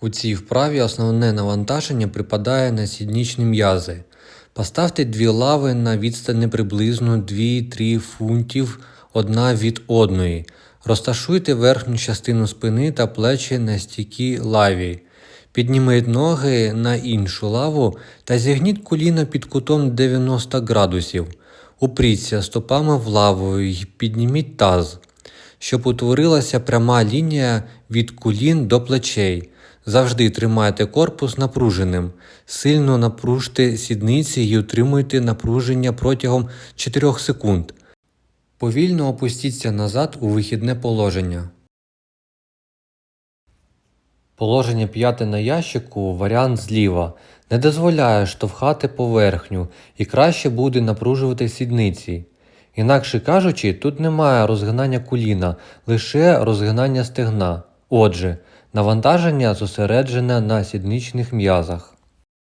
У цій вправі основне навантаження припадає на сіднічні м'язи. Поставте дві лави на відстані приблизно 2-3 фунтів одна від одної. Розташуйте верхню частину спини та плечі на стійкій лаві. Підніміть ноги на іншу лаву та зігніть коліна під кутом 90 градусів. Упріться стопами в лаву і підніміть таз, щоб утворилася пряма лінія від колін до плечей. Завжди тримайте корпус напруженим. Сильно напружте сідниці і утримуйте напруження протягом 4 секунд. Повільно опустіться назад у вихідне положення. Положення п'яти на ящику варіант зліва. Не дозволяє штовхати поверхню і краще буде напружувати сідниці. Інакше кажучи, тут немає розгинання коліна, лише розгинання стегна. Отже, навантаження зосереджене на сідничних м'язах.